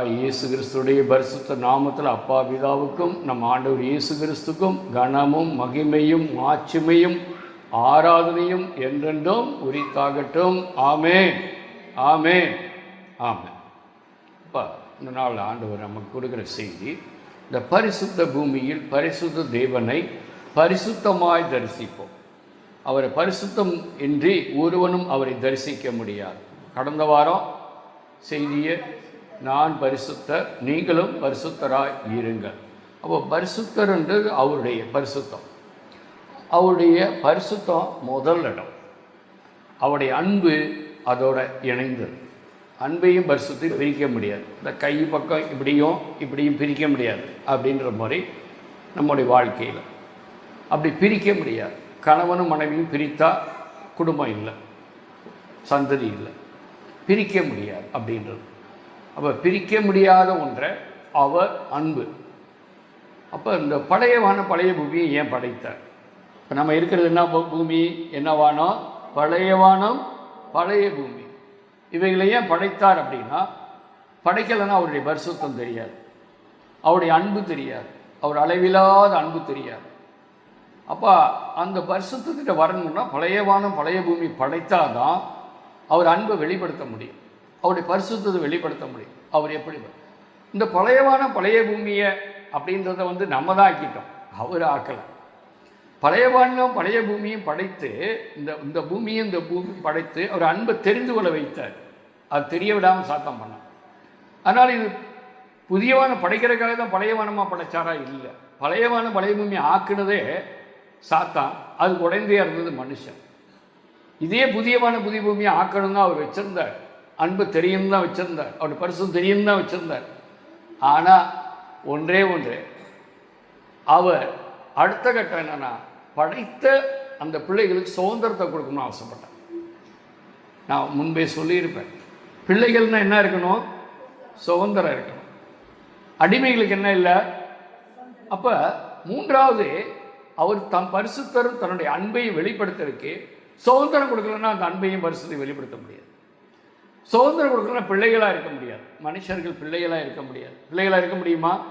கர்த்தராய் இயேசு கிறிஸ்துடைய பரிசுத்த நாமத்தில் அப்பா பிதாவுக்கும் நம் ஆண்டவர் இயேசு கிறிஸ்துக்கும் கனமும் மகிமையும் மாட்சிமையும் ஆராதனையும் என்றென்றும் உரித்தாகட்டும். ஆமே ஆமே ஆமே இப்போ இந்த நாள் ஆண்டவர் நமக்கு கொடுக்குற செய்தி இந்த பரிசுத்த பூமியில் பரிசுத்த தேவனை பரிசுத்தமாய் தரிசிப்போம். அவரை பரிசுத்தம் இன்றி ஒருவனும் அவரை தரிசிக்க முடியாது. கடந்த வாரம் செய்தியை நான் பரிசுத்தர் நீங்களும் பரிசுத்தராய் இருங்கள். அப்போ பரிசுத்தர்ன்றது அவருடைய பரிசுத்தம். அவருடைய பரிசுத்தம் முதல் இடம். அவருடைய அன்பு அதோட இணைந்தது. அன்பையும் பரிசுத்தையும் பிரிக்க முடியாது. இந்த கை பக்கம் இப்படியும் இப்படியும் பிரிக்க முடியாது அப்படின்ற மாதிரி நம்முடைய வாழ்க்கையில். அப்படி பிரிக்க முடியாது. கணவனும் மனைவியும் பிரித்தா குடும்பம் இல்லை. சந்ததி இல்லை. பிரிக்க முடியாது அப்படின்றது. அப்போ பிரிக்க முடியாத ஒன்றை அவர் அன்பு. அப்போ இந்த பழையவான பழைய பூமியை ஏன் படைத்தார்? இப்போ நம்ம இருக்கிறது என்ன பூமி? என்ன வானம்? பழைய வானம் பழைய பூமி. இவைகளை ஏன் படைத்தார் அப்படின்னா படைக்கலைன்னா அவருடைய பரிசுத்தம் தெரியாது. அவருடைய அன்பு தெரியாது. அவர் அளவில்லாத அன்பு தெரியாது. அப்போ அந்த பரிசுத்திட்ட வரணும்னா பழைய வானம் பழைய பூமி படைத்தாதான் அவர் அன்பை வெளிப்படுத்த முடியும். அவருடைய பரிசுத்தத்தை வெளிப்படுத்த முடியும். அவர் எப்படி இந்த பழையவான பழைய பூமியை அப்படின்றத வந்து நம்ம தான் ஆக்கிட்டோம். அவர் ஆக்கலை. பழையவானும் பழைய பூமியும் படைத்து இந்த இந்த பூமியும் இந்த பூமி படைத்து அவர் அன்பை தெரிந்து கொள்ள வைத்தார். அது தெரிய விடாமல் சாத்தம் பண்ணார். அதனால் இது புதியவானம் படைக்கிறதுக்காக தான் பழையவானமாக படைச்சாரா? இல்லை. பழையவான பழைய பூமி ஆக்குனதே சாத்தான். அது உடைந்தே இருந்தது மனுஷன். இதே புதியவான புதிய பூமியை ஆக்கணும்னு தான் அவர் வச்சிருந்தார். அன்பு தெரியும் தான் வச்சுருந்தார். அவருடைய பரிசும் தெரியும் தான் வச்சுருந்தார். ஆனால் ஒன்றே ஒன்று அவர் அடுத்த கட்டம் என்னென்னா படைத்த அந்த பிள்ளைகளுக்கு சுதந்திரத்தை கொடுக்கணும்னு ஆசைப்பட்டார். நான் முன்பே சொல்லியிருப்பேன். பிள்ளைகள்னால் என்ன இருக்கணும்? சுதந்திரம் இருக்கணும். அடிமைகளுக்கு என்ன இல்லை? அப்போ மூன்றாவது அவர் தம் பரிசுத்தரும் தன்னுடைய அன்பையும் வெளிப்படுத்துறதுக்கு சுதந்திரம் கொடுக்கலன்னா அந்த அன்பையும் பரிசுத்தையும் வெளிப்படுத்த முடியாது. சுதந்திரம் கொடுக்கலன்னா பிள்ளைகளாக இருக்க முடியாது. மனுஷர்கள் பிள்ளைகளாக இருக்க முடியாது. பிள்ளைகளாக இருக்க முடியுமா?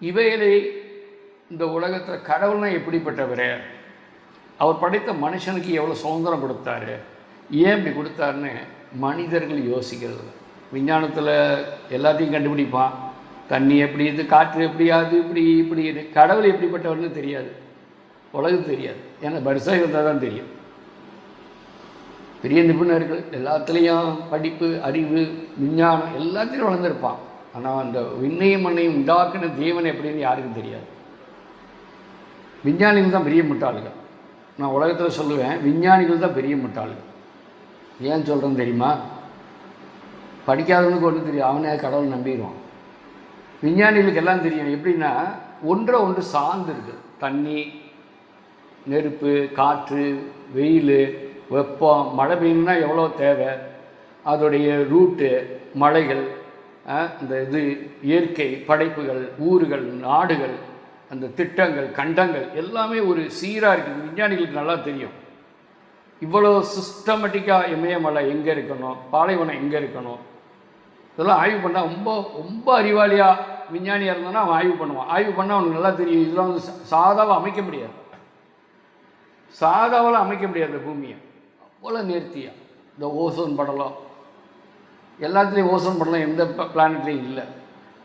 இவைகளை இந்த உலகத்தில் கடவுள்னா எப்படிப்பட்டவர்? அவர் படைத்த மனுஷனுக்கு எவ்வளோ சுதந்திரம் கொடுத்தாரு? ஏன் இப்படி கொடுத்தாருன்னு மனிதர்கள் யோசிக்கிறது. விஞ்ஞானத்தில் எல்லாத்தையும் கண்டுபிடிப்பான். தண்ணி எப்படி இது காற்று எப்படி அது இப்படி இப்படி இது கடவுள் எப்படிப்பட்டவர்னு தெரியாது. உலகம் தெரியாது. ஏன்னா பரிசாக இருந்தால் தான் தெரியும். பெரிய நிபுணர்கள் எல்லாத்துலேயும் படிப்பு அறிவு விஞ்ஞானம் எல்லாத்தையும் வளர்ந்துருப்பான். ஆனால் அந்த விண்ணையும் மண்ணையும் உண்டாக்குன தேவன் எப்படின்னு யாருக்கும் தெரியாது. விஞ்ஞானிகள் தான் பெரிய முட்டாளுகள். நான் உலகத்தில் சொல்லுவேன் விஞ்ஞானிகள் தான் பெரிய முட்டாளுகள். ஏன் சொல்கிறேன்னு தெரியுமா? படிக்காதவனுக்கு ஒன்றும் தெரியும் அவனே கடவுள் நம்பிடுவான். விஞ்ஞானிகளுக்கு எல்லாம் தெரியும். எப்படின்னா ஒன்றை ஒன்று சார்ந்து இருக்குது தண்ணி நெருப்பு காற்று வெயில் வெப்பம் மழை பெய்யணும்னா எவ்வளோ தேவை? அதோடைய ரூட்டு மலைகள் இந்த இது இயற்கை படைப்புகள் ஊர்கள் நாடுகள் அந்த திட்டங்கள் கண்டங்கள் எல்லாமே ஒரு சீராக இருக்குது விஞ்ஞானிகளுக்கு நல்லா தெரியும். இவ்வளோ சிஸ்டமேட்டிக்காக இமயமலை எங்கே இருக்கணும்? பாலைவனம் எங்கே இருக்கணும்? இதெல்லாம் ஆய்வு பண்ணால் ரொம்ப ரொம்ப அறிவாளியாக விஞ்ஞானியாக இருந்தானா அவன் ஆய்வு பண்ணுவான். ஆய்வு பண்ணால் அவனுக்கு நல்லா தெரியும். இதெல்லாம் வந்து சாதாவாக அமைக்க முடியாது. சாதாவில் அமைக்க முடியாது பூமியை. அவ்வளோ நேர்த்தியா? இந்த ஓசோன் படலம். எல்லாத்துலேயும் ஓசோன் படலம் எந்த பிளானட்லேயும் இல்லை.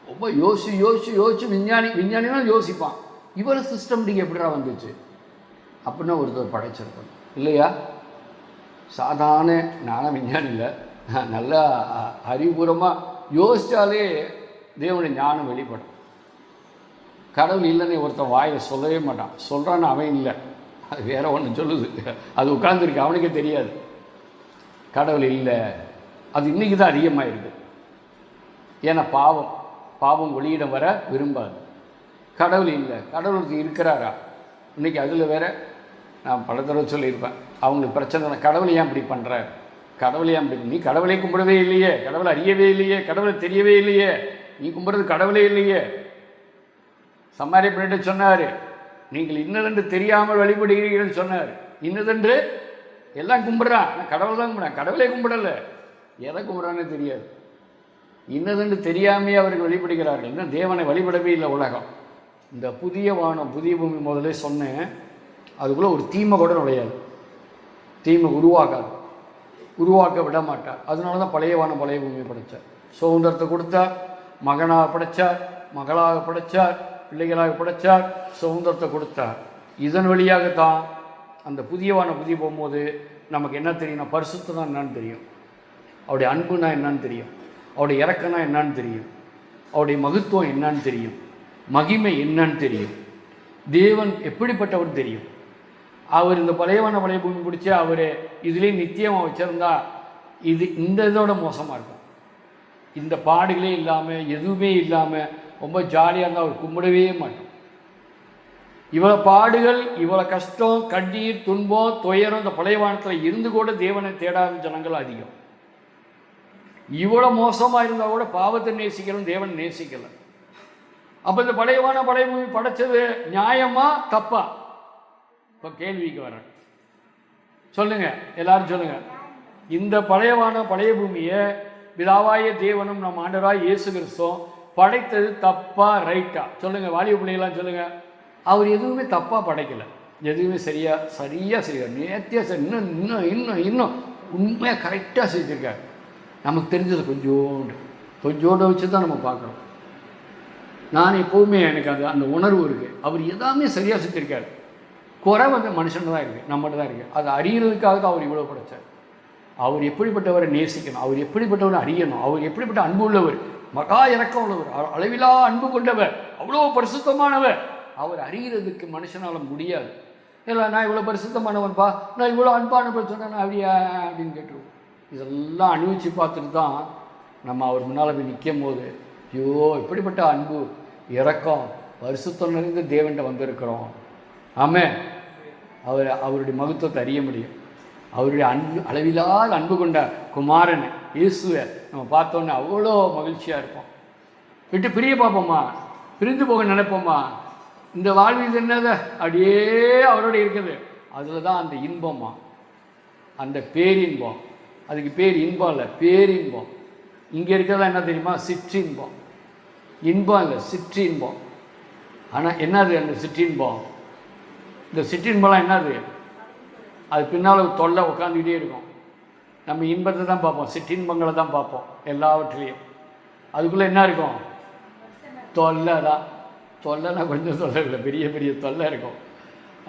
ரொம்ப யோசிச்சு யோசிச்சு யோசிச்சு விஞ்ஞானி விஞ்ஞானினா யோசிப்பான். இவ்வளோ நீங்கள் எப்படிடா வந்துச்சு? அப்படின்னா ஒருத்தர் படைச்சிருக்கணும் இல்லையா? சாதாரண நானும் விஞ்ஞானி இல்லை. நல்லா அறிவுபூர்வமாக யோசித்தாலே தேவனுடைய ஞானம் வெளிப்படும். கடவுள் இல்லைன்னு ஒருத்தன் வாயில் சொல்லவே மாட்டான். சொல்கிறான்னு அவன் இல்லை. அது வேற ஒன்று சொல்லுது. அது உட்கார்ந்துருக்கு அவனுக்கே தெரியாது. கடவுள் இல்லை. அது இன்னைக்கு தான் அதிகமாக இருக்குது ஏன்னா பாவம் பாவம் வெளியிடம் வர விரும்பாது. கடவுள் இல்லை. கடவுளுக்கு இருக்கிறாரா? இன்னைக்கு அதில் வேற நான் பல தடவை சொல்லியிருப்பேன். அவங்களுக்கு பிரச்சனை இல்லை. கடவுள் ஏன் இப்படி பண்ணுற கடவுளை ஏன் இப்படி நீ கடவுளை கும்பிடவே இல்லையே. கடவுளை அறியவே இல்லையே. கடவுளை தெரியவே இல்லையே. நீ கும்பிட்றது கடவுளே இல்லையே. சம்மாரி பண்ணிட்டு சொன்னார். நீங்கள் இன்னதென்று தெரியாமல் வழிபடுகிறீர்கள் சொன்னார். இன்னதென்று? எல்லாம் கும்பிட்றான். ஆனால் கடவுள் தான் கும்பிட்றான். கடவுளே கும்பிடலை. எதை கும்பிட்றான்னு தெரியாது. இன்னதென்று தெரியாமையே அவர்கள் வழிபடுகிறார்கள். இன்னும் தேவனை வழிபடவே இல்லை உலகம். இந்த புதிய வானம் புதிய பூமி முதலே சொன்னேன். அதுக்குள்ளே ஒரு தீமை கூட நுழையாது. தீமை உருவாக்காது உருவாக்க விட மாட்டார் அதனால தான் பழைய வானம் பழைய பூமியை படைத்தார் சுதந்திரத்தை கொடுத்தார். மகனாக படைத்தார் மகளாக படைத்தார் பிள்ளைகளாக படைத்தார் சுதந்திரத்தை கொடுத்தார் இதன் வழியாகத்தான் அந்த புதியவான புதிய போகும்போது நமக்கு என்ன தெரியும்னா பரிசுத்தம் என்னன்னு தெரியும். அவருடைய அன்புனா என்னன்னு தெரியும். அவருடைய இறக்கம்னா என்னன்னு தெரியும். அவருடைய மகத்துவம் என்னன்னு தெரியும். மகிமை என்னன்னு தெரியும். தேவன் எப்படிப்பட்டவர் தெரியும்? அவர் இந்த பழையவான பழைய பூமி பிடிச்சி அவர் இதுலேயே நித்தியமாக வச்சுருந்தா இது இந்த இதோட மோசமாக இருக்கும். இந்த பாடுகளே இல்லாமல் எதுவுமே இல்லாமல் ரொம்ப ஜாலியாக இருந்தால் அவர் கும்பிடவே மாட்டோம். இவ்வளோ பாடுகள் இவ்வளோ கஷ்டம் கண்ணீர் துன்பம் துயரம் இந்த பழையவானத்தில் இருந்து கூட தேவனை தேடாத ஜனங்கள் அதிகம். இவ்வளோ மோசமாக இருந்தால் கூட பாவத்தை நேசிக்கிறோம் தேவன் நேசிக்கலை. அப்போ இந்த பழையவான பழைய பூமி படைச்சது நியாயமா தப்பா? இப்போ கேள்விக்கு வரேன். சொல்லுங்க எல்லாரும் சொல்லுங்க. இந்த பழையவான பழைய பூமியை பிதாவாய தேவனும் நம் ஆண்டராய் இயேசு கிறிஸ்தோம் படைத்தது தப்பா ரைட்டா சொல்லுங்க வாலிப பிள்ளைகளாம் சொல்லுங்க. அவர் எதுவுமே தப்பா படைக்கல. எதுவுமே சரியா சரியா சரியா நேர்த்தியா சரி இன்னும் இன்னும் இன்னும் இன்னும் உண்மையாக கரெக்டாக செஞ்சுருக்காரு. நமக்கு தெரிஞ்சது கொஞ்சோண்டு கொஞ்சோண்டு வச்சு தான் நம்ம பார்க்குறோம். நான் எப்போவுமே எனக்கு அது அந்த உணர்வு இருக்குது அவர் எல்லாமே சரியாக செஞ்சுருக்காரு. குறை வந்து மனுஷன் தான் இருக்குது நம்மகிட்ட தான் இருக்குது அதை அறியறதுக்காக தான் அவர் இவ்வளோ படைத்தார் அவர் எப்படிப்பட்டவரை நேசிக்கணும்? அவர் எப்படிப்பட்டவரை அறியணும்? அவர் எப்படிப்பட்ட அன்பு உள்ளவர்? மகா இறக்கம் உள்ளவர் அளவிலா அன்பு கொண்டவர். அவ்வளோ பரிசுத்தமானவர். அவர் அறிகிறதுக்கு மனுஷனால் முடியாது. இல்லை நான் இவ்வளோ பரிசுத்தமானவன்பா? நான் இவ்வளோ அன்பானவர் சொன்னேன் நான் அப்படியா அப்படின்னு கேட்டுருவோம். இதெல்லாம் அனுபவித்து பார்த்துட்டு தான் நம்ம அவர் முன்னால் போய் நிற்கும் போது ஐயோ இப்படிப்பட்ட அன்பு இறக்கம் பரிசுத்தம் நிறைந்து தேவன்கிட்ட வந்திருக்கிறோம். ஆமே அவர் அவருடைய மகத்துவத்தை அறிய முடியும். அவருடைய அன்பு அளவில்லாத அன்பு கொண்ட குமாரன் இயேசுவை நம்ம பார்த்தோன்னே அவ்வளோ மகிழ்ச்சியாக இருப்போம். விட்டு பிரிய பார்ப்போமா? பிரிந்து போக நினைப்போமா? இந்த வாழ்வு இது என்னது? அப்படியே அவரோட இருக்குது. அதில் தான் அந்த இன்பமா? அந்த பேரின்பம். அதுக்கு பேர் இன்பம் இல்லை பேரின்பம். இங்கே இருக்கிறதா என்ன தெரியுமா? சிற்றின்பம். இன்பம் இல்லை சிற்றின்பம். ஆனால் என்னது அந்த சிற்றின்பம்? இந்த சிற்றின்பம்லாம் என்னது? அது பின்னால் ஒரு தொல்லை உட்காந்துக்கிட்டே இருக்கும். நம்ம இன்பத்தை தான் பார்ப்போம். சிற்றின்பங்களை தான் பார்ப்போம். எல்லாவற்றிலையும். அதுக்குள்ளே என்ன இருக்கும்? தொல்லை தான் தொல்லைனா கொஞ்சம் தொல்லை இல்லை பெரிய பெரிய தொல்லை இருக்கும்.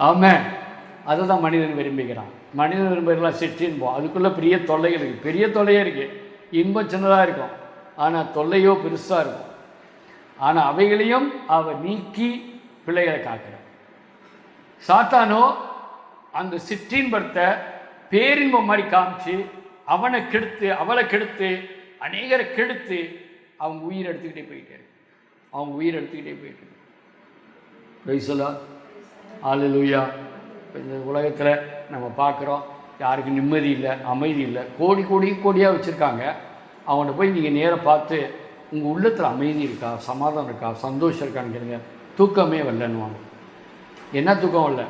ஆமாம் அதை தான் மனிதன் விரும்புகிறான். மனிதன் விரும்புகிறலாம் சிற்றின்பம் அதுக்குள்ளே பெரிய தொல்லைகள் இருக்குது பெரிய தொல்லையே இருக்குது இன்பம் சின்னதாக இருக்கும். ஆனால் தொல்லையோ பெருசாக இருக்கும். ஆனால் அவைகளையும் அவ நீக்கி பிள்ளைகளை காக்கிறான் சாத்தானோ அந்த சிற்றின்பத்தை பேரின்பம் மாதிரி காமிச்சு அவனை கெடுத்து அவளை கெடுத்து அநேகரை கெடுத்து அவங்க உயிர் எடுத்துக்கிட்டே போயிட்டாரு அவங்க உயிர் எடுத்துக்கிட்டே போயிட்டு இருக்கு. ஆளு லூயா இந்த உலகத்தில் நம்ம பார்க்குறோம் யாருக்கும் நிம்மதி இல்லை அமைதி இல்லை. கோடி கோடி கோடியாக வச்சுருக்காங்க. அவனை போய் நீங்கள் நேராக பார்த்து உங்கள் உள்ளத்தில் அமைதி இருக்கா சமாதானம் இருக்கா சந்தோஷம் இருக்கான்னு கேளுங்க. தூக்கமே வரலன்னுவாங்க. என்ன தூக்கம் வரல?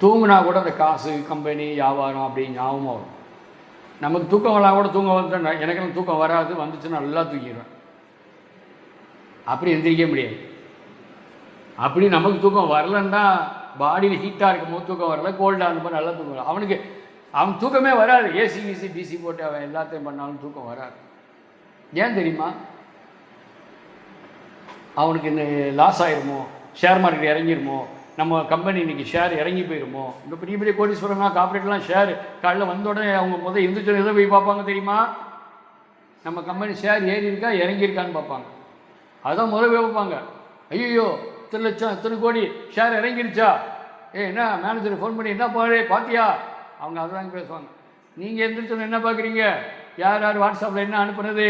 தூங்குனா கூட அந்த காசு கம்பெனி வியாபாரம் அப்படி ஞாபகமாக வரும். நமக்கு தூக்கம் வரலாம் கூட தூங்க வந்து எனக்கெல்லாம் தூக்கம் வராது வந்துச்சுன்னா நல்லா தூங்கிடுவேன். அப்படி எந்திரிக்க முடியாது. அப்படி நமக்கு தூக்கம் வரலன்னா பாடியில் ஹீட்டாக இருக்கும் போது தூக்கம் வரல கோல்டாக இருந்தப்போ நல்லா தூக்கம் வரும் அவனுக்கு அவன் தூக்கமே வராது. ஏசி கிசி டிசி போட்டு அவன் எல்லாத்தையும் பண்ணாலும் தூக்கம் வராது. ஏன் தெரியுமா? அவனுக்கு இந்த லாஸ் ஆயிருமோ? ஷேர் மார்க்கெட் இறங்கிருமோ? நம்ம கம்பெனி இன்றைக்கி ஷேர் இறங்கி போயிருமோ? இந்த பெரிய பெரிய கோடீஸ்வரனா கார்பரேட்லாம் ஷேர் காலைல வந்த உடனே அவங்க முதல் எந்திரிச்சு எதை போய் பார்ப்பாங்க தெரியுமா? நம்ம கம்பெனி ஷேர் ஏறி இருக்கா இறங்கியிருக்கான்னு பார்ப்பாங்க. அதான் முதல் போய் பார்ப்பாங்க. ஐயோ இத்தனை லட்சம் இத்தனை கோடி ஷேர் இறங்கிருச்சா? ஏ என்ன மேனேஜர் ஃபோன் பண்ணி என்ன பாரு பார்த்தியா? அவங்க அதுதான் பேசுவாங்க. நீங்கள் எந்திரிச்சோன்னு என்ன பார்க்குறீங்க? யார் யார் வாட்ஸ்அப்பில் என்ன அனுப்புனது?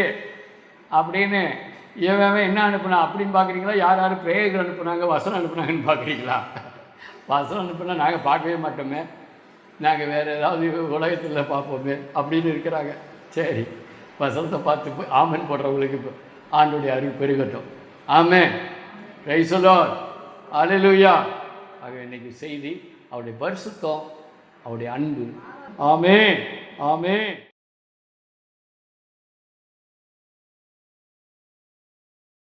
அப்படின்னு இவன் அவன் என்ன அனுப்புனா அப்படின்னு பார்க்குறீங்களா? யார் யார் பிரேயர்கள் அனுப்புனாங்க வசனம் அனுப்புனாங்கன்னு பார்க்குறீங்களா? வசனம் அனுப்புனா நாங்கள் பார்க்கவே மாட்டோமே. நாங்கள் வேறு ஏதாவது உலகத்தில் பார்ப்போமே அப்படின்னு இருக்கிறாங்க. சரி வசனத்தை பார்த்து போய் ஆமன் போடுறவங்களுக்கு இப்போ ஆண்டுடைய அறிவு பெருகட்டும். ஆமே ரைசலோ அலலுயா ஆக இன்னைக்கு செய்தி அவருடைய பரிசுத்தம் அவருடைய அன்பு. ஆமே ஆமே